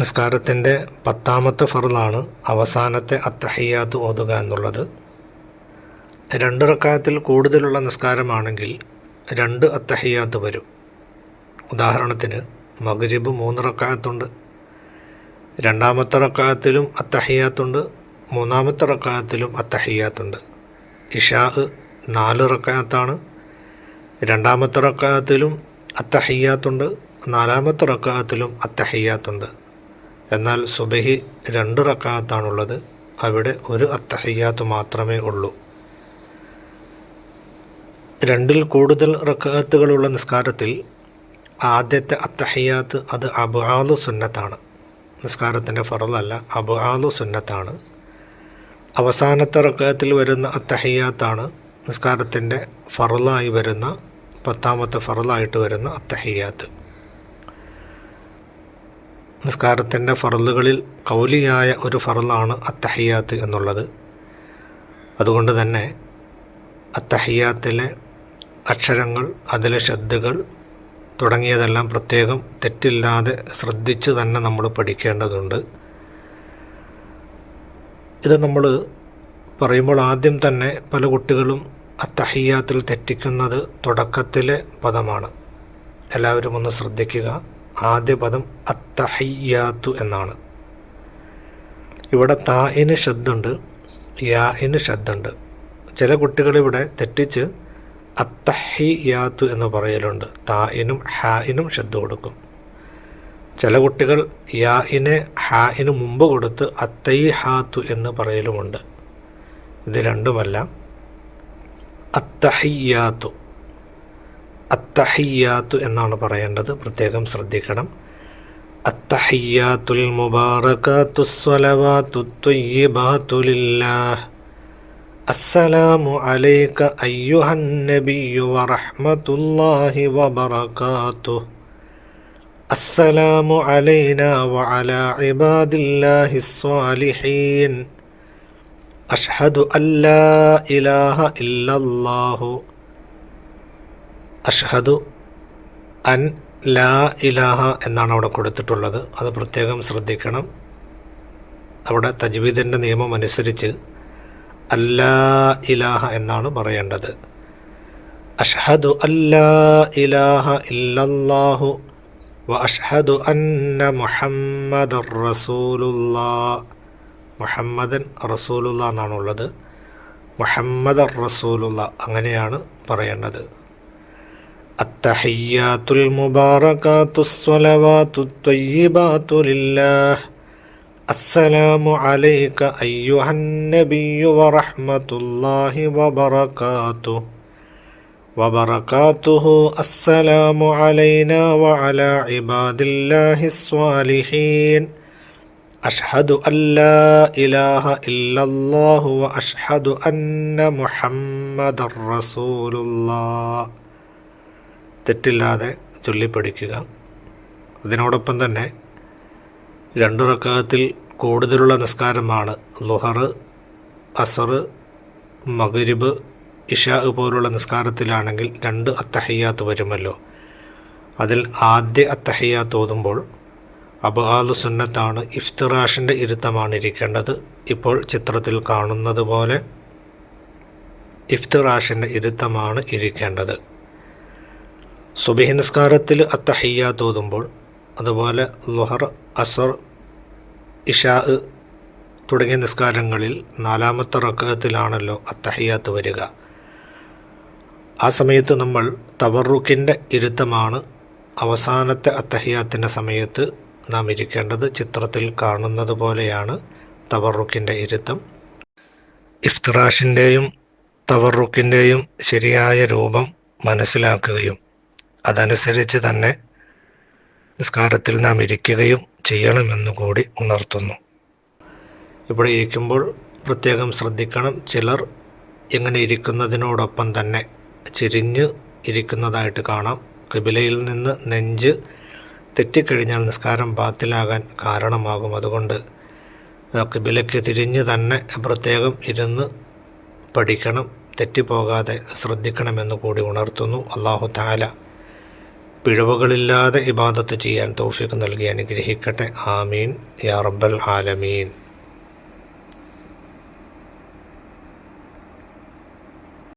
നിസ്കാരത്തിന്റെ പത്താമത്തെ ഫറലാണ് അവസാനത്തെ അത്തഹയ്യാത്ത് ഓതുക എന്നുള്ളത്. രണ്ട് റക്കായത്തിൽ കൂടുതലുള്ള നിസ്കാരമാണെങ്കിൽ രണ്ട് അത്തഹയ്യാത്ത് വരും. ഉദാഹരണത്തിന് മഗ്രിബ് മൂന്ന് റക്കായത്തുണ്ട്. രണ്ടാമത്തെ റക്കായത്തിലും അത്തഹയ്യാത്തുണ്ട്. മൂന്നാമത്തെ റക്കായത്തിലും അത്തഹയ്യാത്തുണ്ട്. ഇഷാ നാല് റക്കായത്താണ്. രണ്ടാമത്തെ റക്കായത്തിലും അത്തഹയ്യാത്തുണ്ട്. നാലാമത്തെ റക്കായത്തിലും അത്തഹയ്യാത്തുണ്ട്. എന്നാൽ സുബഹി രണ്ട് റക്കാത്താണുള്ളത്. അവിടെ ഒരു അത്തഹയ്യാത്ത് മാത്രമേ ഉള്ളൂ. രണ്ടിൽ കൂടുതൽ റക്കാത്തുകളുള്ള നിസ്കാരത്തിൽ ആദ്യത്തെ അത്തഹയ്യാത്ത് അത് അബുആലു സുന്നത്താണ്. നിസ്കാരത്തിന്റെ ഫറലല്ല അബുആലു സുന്നത്താണ്. അവസാനത്തെ റക്കാത്തിൽ വരുന്ന അത്തഹയ്യാത്താണ് നിസ്കാരത്തിന്റെ ഫറലായി വരുന്ന പത്താമത്തെ ഫറലായിട്ട് വരുന്ന അത്തഹയ്യാത്ത് നിസ്കാരത്തിന്റെ ഫറലുകളിൽ കൗലിയായ ഒരു ഫറലാണ് അത്തഹയ്യാത്ത് എന്നുള്ളത്. അതുകൊണ്ട് തന്നെ അത്തഹയ്യാത്തിലെ അക്ഷരങ്ങൾ അതിലെ ശബ്ദകൾ തുടങ്ങിയതെല്ലാം പ്രത്യേകം തെറ്റില്ലാതെ ശ്രദ്ധിച്ച് തന്നെ നമ്മൾ പഠിക്കേണ്ടതുണ്ട്. ഇത് നമ്മൾ പറയുമ്പോൾ ആദ്യം തന്നെ പല കുട്ടികളും അത്തഹയ്യാത്തിൽ തെറ്റിക്കുന്നത് തുടക്കത്തിലെ പദമാണ്. എല്ലാവരും ഒന്ന് ശ്രദ്ധിക്കുക. ആദ്യ പദം അത്തഹയ്യാത്തു എന്നാണ്. ഇവിടെ തായിന് ശബ്ദമുണ്ട് യാഇന് ശബ്ദമുണ്ട് ചില കുട്ടികളിവിടെ തെറ്റിച്ച് അത്തഹിയാത്തു എന്ന് പറയലുണ്ട്. തായിനും ഹായിനും ശബ്ദം കൊടുക്കും. ചില കുട്ടികൾ യാഇനെ ഹായിന് മുമ്പ് കൊടുത്ത് അത്തൈ ഹാത്തു എന്ന് പറയലുമുണ്ട്. ഇത് രണ്ടുമല്ല അത്തഹിയാത്തു അത്തഹിയാത്തു എന്നാണ് പറയേണ്ടത് പ്രത്യേകം ശ്രദ്ധിക്കണം അത്തഹിയാത്തുൽ മുബാറകാത്തു സ്വലവാത്തു ത്വയ്യിബാത്തു ലില്ലാഹ് അസ്സലാമു അലൈക അയ്യുഹൻ നബിയു വറഹ്മത്തുള്ളാഹി വബറകാതുഹു السلام علينا وعلى عباد الله الصالحين أشهد أن لا إله إلا الله അഷ്ഹദു അൻ ലാ ഇലാഹ എന്നാണ് അവിടെ കൊടുത്തിട്ടുള്ളത്. അത് പ്രത്യേകം ശ്രദ്ധിക്കണം. അവിടെ തജ്വീദിന്റെ നിയമം അനുസരിച്ച് അല്ലാ ഇലാഹ എന്നാണ് പറയേണ്ടത്. അഷ്ഹദു അല്ലാ ഇലാഹ ഇല്ലല്ലാഹു വ അഷ്ഹദു അന്ന മുഹമ്മദ് റസൂലുല്ലാ മുഹമ്മദൻ റസൂലുള്ള എന്നാണുള്ളത്. മുഹമ്മദ് റസൂലുള്ള അങ്ങനെയാണ് പറയേണ്ടത്. التحيات المباركات الصلوات الطيبات لله. السلام عليك أيها النبي ورحمة الله وبركاته. وبركاته السلام علينا وعلى عباد الله الصالحين. أشهد أن لا إله إلا الله وأشهد أن محمد رسول الله. തെറ്റില്ലാതെ ചൊല്ലിപ്പഠിക്കുക. അതിനോടൊപ്പം തന്നെ രണ്ടു റക്കാത്തിൽ കൂടുതലുള്ള നിസ്കാരമാണ് ലുഹർ അസർ മഗ്രിബ് ഇഷ പോലുള്ള നിസ്കാരത്തിലാണെങ്കിൽ രണ്ട് അത്തഹയ്യാത്ത് വരുമല്ലോ. അതിൽ ആദ്യ അത്തഹയ്യാത്ത് ഓതുമ്പോൾ അബാലു സുന്നത്താണ് ഇഫ്തിറാഷിന്റെ ഇരുത്തമാണ് ഇരിക്കേണ്ടത്. ഇപ്പോൾ ചിത്രത്തിൽ കാണുന്നത് പോലെ ഇഫ്തിറാഷിന്റെ ഇരുത്തമാണ് ഇരിക്കേണ്ടത്. സുബഹി നിസ്കാരത്തിൽ അത്തഹയ്യാത്ത് ഓതുമ്പോൾ അതുപോലെ ലുഹർ അസർ ഇഷാ തുടങ്ങിയ നിസ്കാരങ്ങളിൽ നാലാമത്തെ റക്കത്തിലാണല്ലോ അത്തഹയ്യാത്ത് വരിക. ആ സമയത്ത് നമ്മൾ തവറുക്കിന്റെ ഇരുത്തമാണ് അവസാനത്തെ അത്തഹയ്യാത്തിന്റെ സമയത്ത് നാം ഇരിക്കേണ്ടത്. ചിത്രത്തിൽ കാണുന്നത് പോലെയാണ് തവറുക്കിന്റെ ഇരുത്തം. ഇഫ്തിറാഷിന്റെയും തവറുക്കിന്റെയും ശരിയായ രൂപം മനസ്സിലാക്കുകയും അതനുസരിച്ച് തന്നെ നിസ്കാരത്തിൽ നാം ഇരിക്കുകയും ചെയ്യണമെന്ന് കൂടി ഉണർത്തുന്നു. ഇവിടെ ഇരിക്കുമ്പോൾ പ്രത്യേകം ശ്രദ്ധിക്കണം. ചിലർ ഇങ്ങനെ ഇരിക്കുന്നതിനോടൊപ്പം തന്നെ ചിരിഞ്ഞ് ഇരിക്കുന്നതായിട്ട് കാണാം. കിബിലയിൽ നിന്ന് നെഞ്ച് തെറ്റിക്കഴിഞ്ഞാൽ നിസ്കാരം ബാത്തിലാകാൻ കാരണമാകും. അതുകൊണ്ട് കിബിലയ്ക്ക് തിരിഞ്ഞ് തന്നെ പ്രത്യേകം ഇരുന്ന് പഠിക്കണം. തെറ്റിപ്പോകാതെ ശ്രദ്ധിക്കണമെന്ന് കൂടി ഉണർത്തുന്നു. അള്ളാഹു താല പിഴവുകളില്ലാതെ ഇബാദത്ത് ചെയ്യാൻ തൗഫീഖ് നൽകി അനുഗ്രഹിക്കട്ടെ. ആമീൻ. യാ റബ്ബൽ ആലമീൻ.